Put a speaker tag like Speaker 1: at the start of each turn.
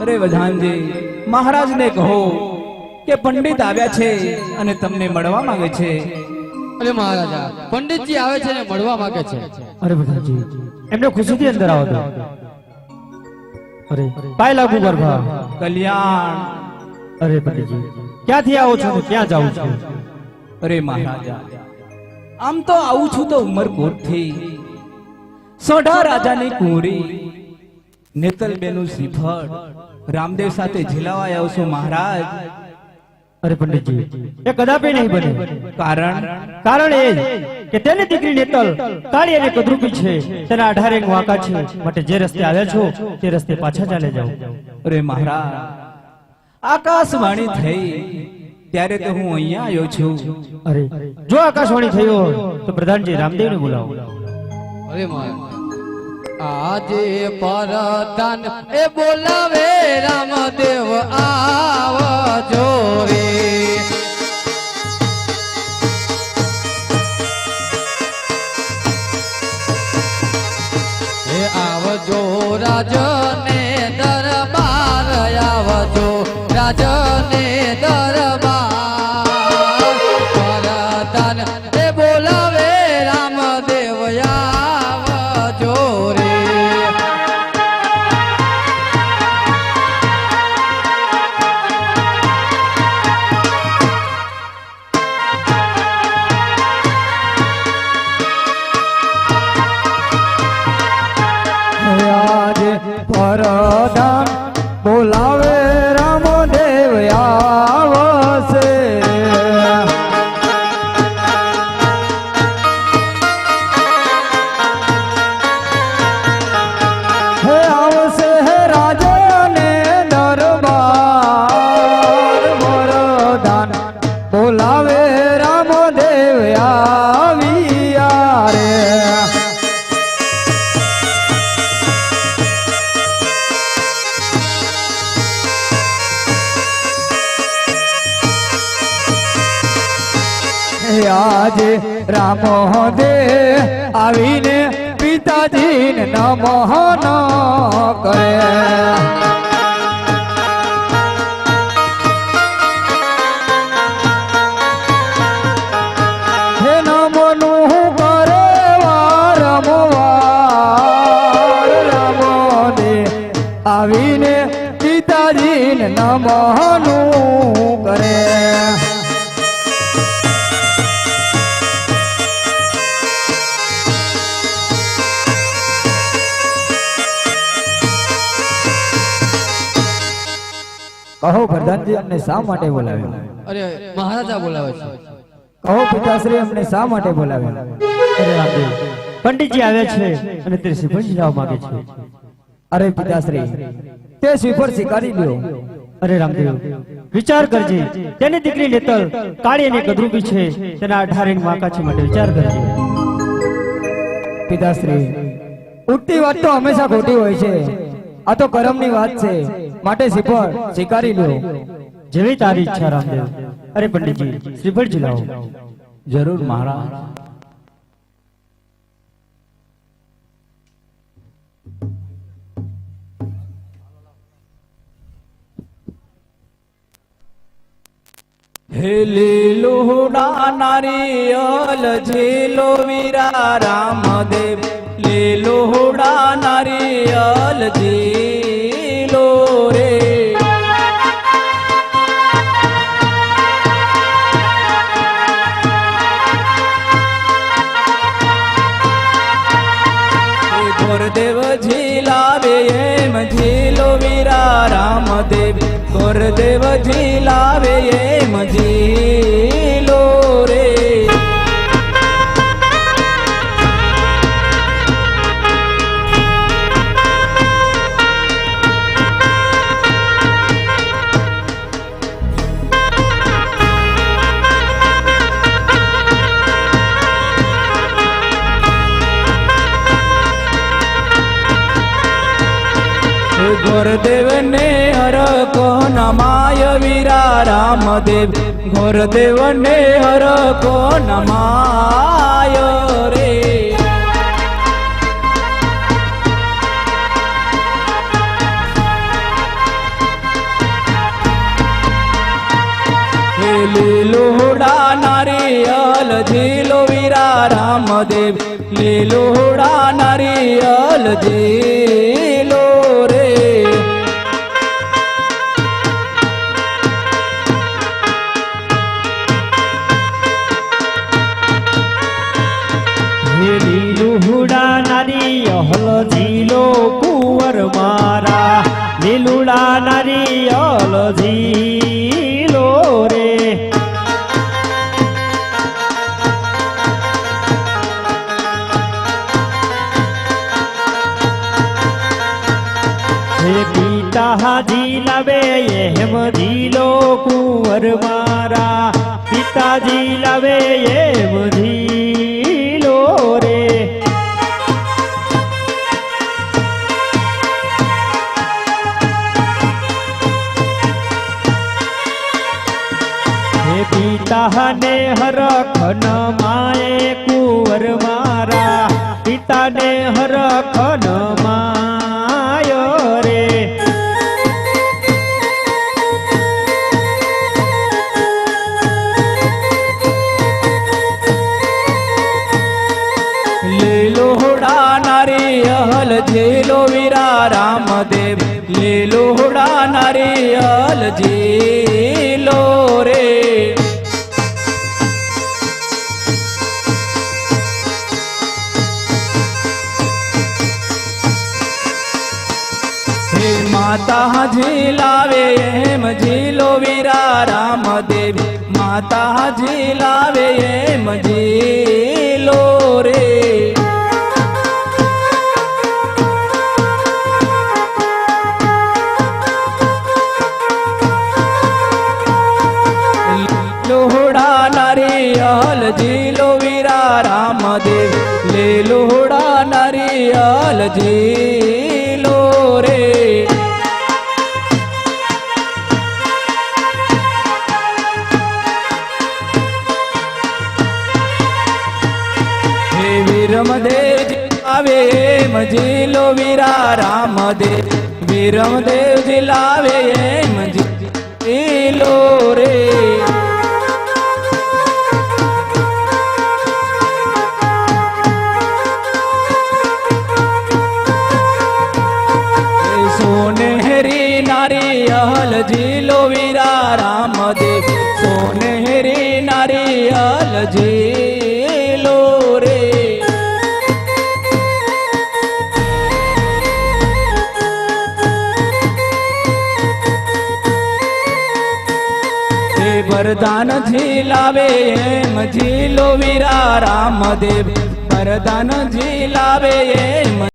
Speaker 1: અરે વધાનજી મહારાજને કહો કે પંડિત આવ્યા છે અને તમને મળવા માંગે છે.
Speaker 2: અરે મહારાજા પંડિતજી આવે છે ને મળવા માંગે છે.
Speaker 3: અરે વધાનજી એમને ખુશીથી અંદર આવો તો. અરે પાય લાગુ ગરભા
Speaker 1: કલ્યાણ.
Speaker 3: અરે પંડિતજી ક્યાંથી આવો છો ક્યાં જાવ છો?
Speaker 1: અરે મહારાજા આમ તો આવું છું તો ઉમરકોટથી સોઢા રાજાની કુંવરી નેતલબેનું શ્રીફળ. રામદેવ સાથે ઝીલાવા આવશો મહારાજ.
Speaker 3: અરે પંડિતજી એ કદાપી નહીં બને.
Speaker 1: કારણ?
Speaker 3: કારણ એ કે તેની દીકરી નેતલ કાળી અને કદરૂપી છે. તેના આધારે વાંકા છે. માટે જે રસ્તે આવ્યા છો તે રસ્તે પાછા ચાલે જાઓ.
Speaker 1: અરે મહારાજ આકાશવાણી થઈ. ત્યારે તો હું અહીંયા આવ્યો છું.
Speaker 3: અરે જો આકાશવાણી થઈ હોય તો પ્રધાનજી રામદેવને બોલાવો.
Speaker 2: અરે મહારાજ આજે પરતન એ બોલાવે રામદેવ આવજો રે. એ આવજો રાજને દરબાર આવજો રાજને દરબાર.
Speaker 3: આજે રામ દે આવીને પિતાજીને નમઃ ન કરે આવીને પિતાજીને નમઃનું કહો પ્રધાનજી અમને શા માટે બોલાવ્યો
Speaker 2: અરે મહારાજા બોલાવે છે.
Speaker 3: કહો પિતાશ્રી અમને શા માટે બોલાવ્યા અરે રામદેવ પંડિતજી આવ્યા છે અને તે શ્રીફળ જીલાવવા માંગે છે. અરે પિતાશ્રી તે શ્રીફળ સ્વીકારી લ્યો. અરે રામદેવ વિચાર કરજે તેની દીકરી નેતલ કાળી અને કદરૂપી છે તેના અઢારે વાંકા છે માટે વિચાર કરજે. પિતાશ્રી ઉઠતી વાત તો હંમેશા ખોટી હોય છે. આ તો કરમની વાત છે. માટે શ્રીફળ સ્વીકારી લો જેવી તારી ઈચ્છા રામદેવ. અરે પંડિતજી શ્રીફળ જીલાવો
Speaker 1: જરૂર મહારાજ. હે લીલુડા નારિયલ ઝીલો વીરા રામદેવ. લીલુડા નારિયલ હે ગોરદેવ ઝીલાવે એમ ઝીલો વીરા રામદેવ ગોરદેવ ઝીલાવે એમ ઝીલો ઘોરદેવને હર કો નમાય વીરા રામદેવ? ઘોરદેવને હર કો નમાય રે? લીલોડા નારિયલ ઝીલો વીરા રામદેવ? લીલોડા નારિયલ
Speaker 3: જી અહલ ઝીલો રે. હે પિતા લાવે એમ ઝીલો કુંવર મારા. પિતાજી લાવે એમ ઝીલો હરખન માએ કુંવર મારા. પિતાને હરખન માય રે.
Speaker 1: લીલોડા નારી અહલ, જેલો વીરા રામદેવ. લીલોડા નારિયલ જેલો રે. માતા ઝીલાવે એમ ઝીલો વીરા રામદેવ. માતા ઝીલાવે એમ ઝીલો રે. લોહડા નારિયલ ઝીલો વીરા રામદેવ. લે લોહડા નારિયલ ઝીલો રે. આવે એમ જીલો વીરા રામદેવ વીરમદેવ ઝીલાવે એમ જીલો રે. સોનેહરી અહલ જીલો વીરા રામદેવ વરદાન ઝીલાવે એમ ઝીલો વીરા રામદેવ વરદાન ઝીલાવે એમ